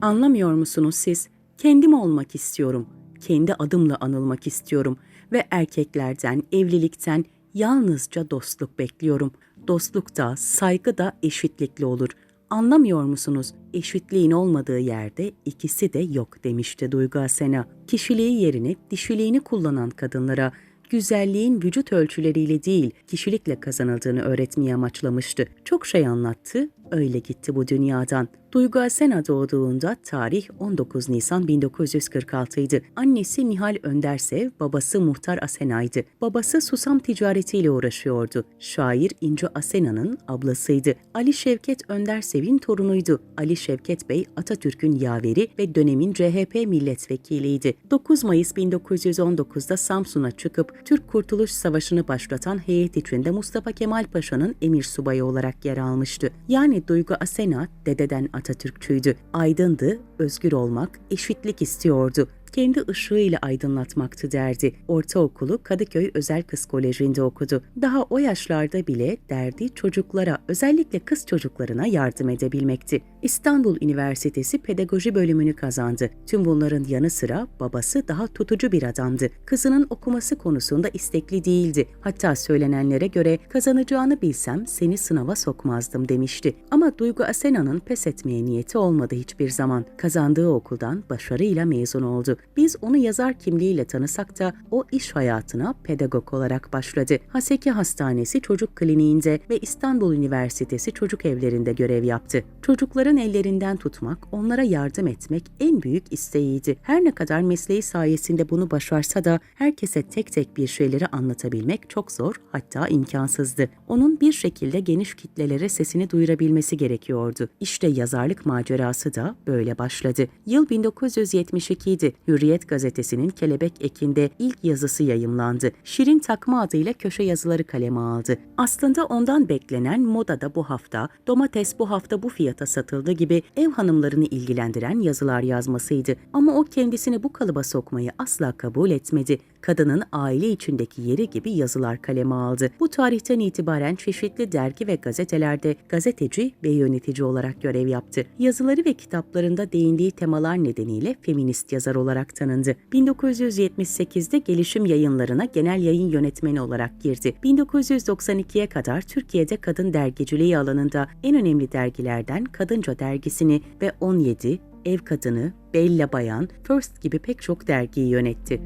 Anlamıyor musunuz siz? Kendim olmak istiyorum. Kendi adımla anılmak istiyorum ve erkeklerden, evlilikten yalnızca dostluk bekliyorum. Dostluk da, saygı da eşitlikli olur. Anlamıyor musunuz? Eşitliğin olmadığı yerde ikisi de yok demişti Duygu Asena. Kişiliği yerine dişiliğini kullanan kadınlara güzelliğin vücut ölçüleriyle değil, kişilikle kazanıldığını öğretmeye amaçlamıştı. Çok şey anlattı, öyle gitti bu dünyadan. Duygu Asena doğduğunda tarih 19 Nisan 1946 idi. Annesi Nihal Öndersev, babası Muhtar Asena'ydı. Babası susam ticaretiyle uğraşıyordu. Şair İnce Asena'nın ablasıydı. Ali Şevket Öndersev'in torunuydu. Ali Şevket Bey Atatürk'ün yaveri ve dönemin CHP milletvekiliydi. 9 Mayıs 1919'da Samsun'a çıkıp Türk Kurtuluş Savaşı'nı başlatan heyet içinde Mustafa Kemal Paşa'nın emir subayı olarak yer almıştı. Yani Duygu Asena dededen Atatürkçüydü. Aydındı, özgür olmak, eşitlik istiyordu kendi ışığıyla aydınlatmaktı derdi. Ortaokulu Kadıköy Özel Kız Koleji'nde okudu. Daha o yaşlarda bile derdi çocuklara, özellikle kız çocuklarına yardım edebilmekti. İstanbul Üniversitesi Pedagoji bölümünü kazandı. Tüm bunların yanı sıra babası daha tutucu bir adamdı. Kızının okuması konusunda istekli değildi. Hatta söylenenlere göre kazanacağını bilsem seni sınava sokmazdım demişti. Ama Duygu Asena'nın pes etmeye niyeti olmadı hiçbir zaman. Kazandığı okuldan başarıyla mezun oldu. Biz onu yazar kimliğiyle tanısak da o iş hayatına pedagog olarak başladı. Haseki Hastanesi Çocuk Kliniğinde ve İstanbul Üniversitesi Çocuk Evlerinde görev yaptı. Çocukların ellerinden tutmak, onlara yardım etmek en büyük isteğiydi. Her ne kadar mesleği sayesinde bunu başarsa da herkese tek tek bir şeyleri anlatabilmek çok zor, hatta imkansızdı. Onun bir şekilde geniş kitlelere sesini duyurabilmesi gerekiyordu. İşte yazarlık macerası da böyle başladı. Yıl 1972 idi. Hürriyet gazetesinin Kelebek Ekinde ilk yazısı yayımlandı. Şirin Takma adıyla köşe yazıları kaleme aldı. Aslında ondan beklenen moda da bu hafta, domates bu hafta bu fiyata satıldı gibi ev hanımlarını ilgilendiren yazılar yazmasıydı. Ama o kendisini bu kalıba sokmayı asla kabul etmedi. Kadının aile içindeki yeri gibi yazılar kaleme aldı. Bu tarihten itibaren çeşitli dergi ve gazetelerde gazeteci ve yönetici olarak görev yaptı. Yazıları ve kitaplarında değindiği temalar nedeniyle feminist yazar olarak tanındı. 1978'de Gelişim Yayınlarına genel yayın yönetmeni olarak girdi. 1992'ye kadar Türkiye'de kadın dergiciliği alanında en önemli dergilerden Kadınca dergisini ve 17, Ev Kadını, Bella Bayan, First gibi pek çok dergiyi yönetti.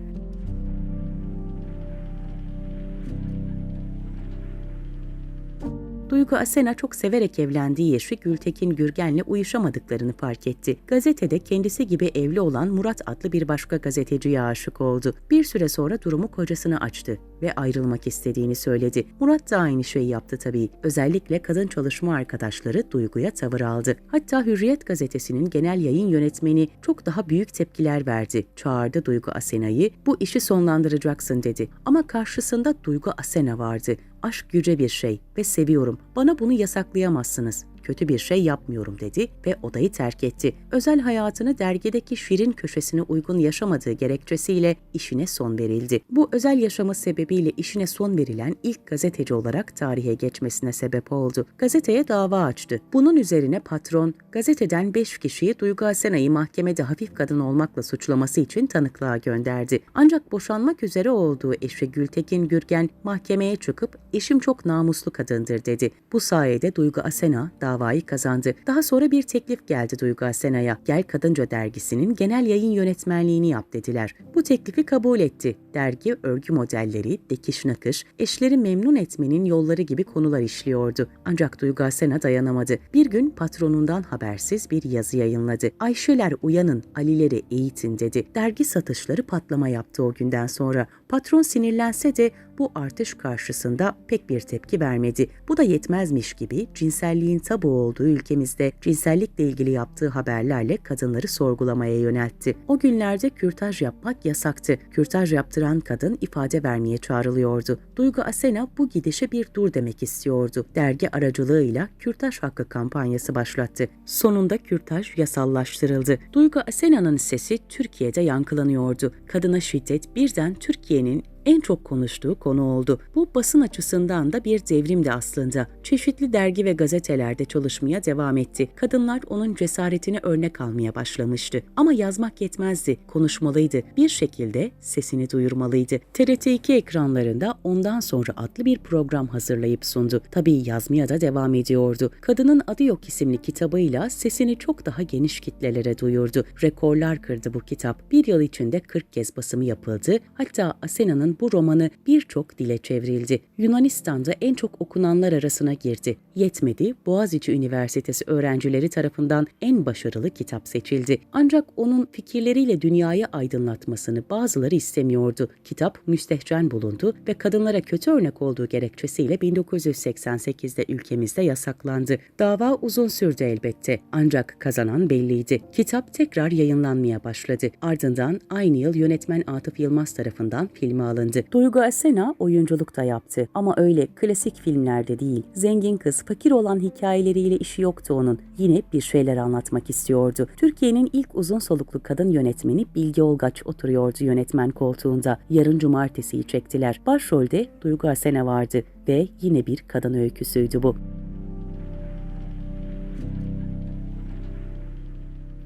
Duygu Asena çok severek evlendiği eşi Gültekin Gürgen'le uyuşamadıklarını fark etti. Gazetede kendisi gibi evli olan Murat adlı bir başka gazeteciye aşık oldu. Bir süre sonra durumu kocasına açtı ve ayrılmak istediğini söyledi. Murat da aynı şeyi yaptı tabii. Özellikle kadın çalışma arkadaşları Duygu'ya tavır aldı. Hatta Hürriyet gazetesinin genel yayın yönetmeni çok daha büyük tepkiler verdi. Çağırdı Duygu Asena'yı, bu işi sonlandıracaksın dedi. Ama karşısında Duygu Asena vardı. Aşk yüce bir şey ve seviyorum. Bana bunu yasaklayamazsınız kötü bir şey yapmıyorum dedi ve odayı terk etti. Özel hayatını dergideki şirin köşesine uygun yaşamadığı gerekçesiyle işine son verildi. Bu özel yaşamı sebebiyle işine son verilen ilk gazeteci olarak tarihe geçmesine sebep oldu. Gazeteye dava açtı. Bunun üzerine patron gazeteden 5 kişiyi Duygu Asena'yı mahkemede hafif kadın olmakla suçlaması için tanıklığa gönderdi. Ancak boşanmak üzere olduğu eşi Gültekin Gürgen mahkemeye çıkıp eşim çok namuslu kadındır dedi. Bu sayede Duygu Asena davayı kazandı. Daha sonra bir teklif geldi Duygu Asena'ya. Gel Kadınca dergisinin genel yayın yönetmenliğini yap dediler. Bu teklifi kabul etti. Dergi örgü modelleri, dikiş nakış, eşleri memnun etmenin yolları gibi konular işliyordu. Ancak Duygu Asena dayanamadı. Bir gün patronundan habersiz bir yazı yayınladı. Ayşeler uyanın, Alileri eğitin dedi. Dergi satışları patlama yaptı o günden sonra. Patron sinirlense de bu artış karşısında pek bir tepki vermedi. Bu da yetmezmiş gibi cinselliğin tabu olduğu ülkemizde cinsellikle ilgili yaptığı haberlerle kadınları sorgulamaya yöneltti. O günlerde kürtaj yapmak yasaktı. Kürtaj yaptıran kadın ifade vermeye çağrılıyordu. Duygu Asena bu gidişe bir dur demek istiyordu. Dergi aracılığıyla kürtaj hakkı kampanyası başlattı. Sonunda kürtaj yasallaştırıldı. Duygu Asena'nın sesi Türkiye'de yankılanıyordu. Kadına şiddet birden Türkiye'nin en çok konuştuğu konu oldu. Bu basın açısından da bir devrimdi aslında. Çeşitli dergi ve gazetelerde çalışmaya devam etti. Kadınlar onun cesaretini örnek almaya başlamıştı. Ama yazmak yetmezdi, konuşmalıydı. Bir şekilde sesini duyurmalıydı. TRT2 ekranlarında Ondan Sonra adlı bir program hazırlayıp sundu. Tabii yazmaya da devam ediyordu. Kadının Adı Yok isimli kitabıyla sesini çok daha geniş kitlelere duyurdu. Rekorlar kırdı bu kitap. Bir yıl içinde 40 kez basımı yapıldı. Hatta Asena'nın bu romanı birçok dile çevrildi. Yunanistan'da en çok okunanlar arasına girdi. Yetmedi, Boğaziçi Üniversitesi öğrencileri tarafından en başarılı kitap seçildi. Ancak onun fikirleriyle dünyayı aydınlatmasını bazıları istemiyordu. Kitap müstehcen bulundu ve kadınlara kötü örnek olduğu gerekçesiyle 1988'de ülkemizde yasaklandı. Dava uzun sürdü elbette ancak kazanan belliydi. Kitap tekrar yayınlanmaya başladı. Ardından aynı yıl yönetmen Atıf Yılmaz tarafından filme alındı. Duygu Asena oyunculuk da yaptı ama öyle klasik filmlerde değil. Zengin kız, fakir olan hikayeleriyle işi yoktu onun. Yine bir şeyler anlatmak istiyordu. Türkiye'nin ilk uzun soluklu kadın yönetmeni Bilge Olgaç oturuyordu yönetmen koltuğunda. Yarın cumartesiyi çektiler. Başrolde Duygu Asena vardı ve yine bir kadın öyküsüydü bu.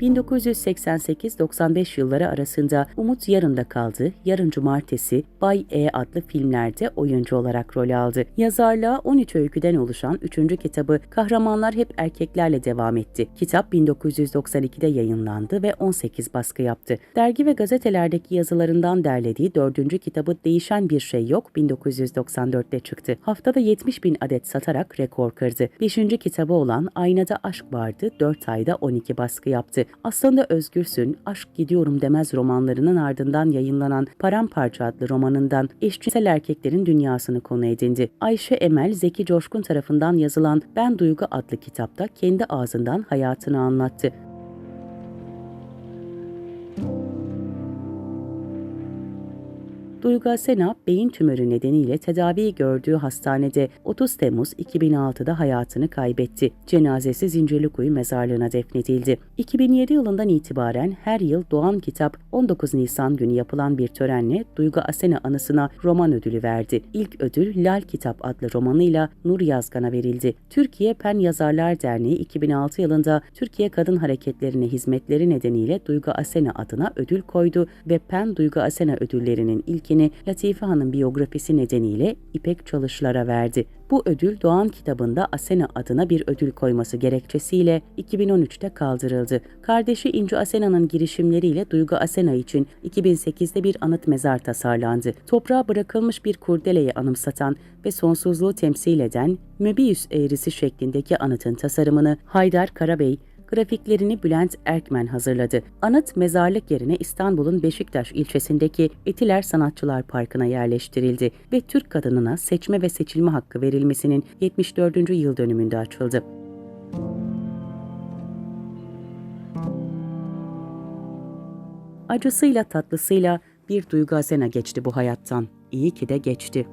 1988-95 yılları arasında Umut Yarın'da kaldı, Yarın Cumartesi, Bay E adlı filmlerde oyuncu olarak rol aldı. Yazarlığa 13 öyküden oluşan 3. kitabı Kahramanlar Hep Erkeklerle devam etti. Kitap 1992'de yayınlandı ve 18 baskı yaptı. Dergi ve gazetelerdeki yazılarından derlediği 4. kitabı Değişen Bir Şey Yok 1994'te çıktı. Haftada 70 bin adet satarak rekor kırdı. 5. kitabı olan Aynada Aşk vardı 4 ayda 12 baskı yaptı. Aslında Özgürsün, Aşk Gidiyorum Demez romanlarının ardından yayınlanan Paramparça adlı romanından eşcinsel erkeklerin dünyasını konu edindi. Ayşe Emel, Zeki Coşkun tarafından yazılan Ben Duygu adlı kitapta kendi ağzından hayatını anlattı. Duygu Asena beyin tümörü nedeniyle tedavi gördüğü hastanede 30 Temmuz 2006'da hayatını kaybetti. Cenazesi Zincirlikuyu mezarlığına defnedildi. 2007 yılından itibaren her yıl Doğan Kitap 19 Nisan günü yapılan bir törenle Duygu Asena anısına roman ödülü verdi. İlk ödül Lal Kitap adlı romanıyla Nur Yazgan'a verildi. Türkiye Pen Yazarlar Derneği 2006 yılında Türkiye Kadın Hareketlerine hizmetleri nedeniyle Duygu Asena adına ödül koydu ve Pen Duygu Asena ödüllerinin ilkini Latife Hanım biyografisi nedeniyle İpek Çalışlar'a verdi. Bu ödül Doğan kitabında Asena adına bir ödül koyması gerekçesiyle 2013'te kaldırıldı. Kardeşi İnci Asena'nın girişimleriyle Duygu Asena için 2008'de bir anıt mezar tasarlandı. Toprağa bırakılmış bir kurdeleyi anımsatan ve sonsuzluğu temsil eden Möbius eğrisi şeklindeki anıtın tasarımını Haydar Karabey, Grafiklerini Bülent Erkmen hazırladı. Anıt mezarlık yerine İstanbul'un Beşiktaş ilçesindeki Etiler Sanatçılar Parkı'na yerleştirildi ve Türk kadınına seçme ve seçilme hakkı verilmesinin 74. yıl dönümünde açıldı. Acısıyla tatlısıyla bir duygu Asena geçti bu hayattan. İyi ki de geçti.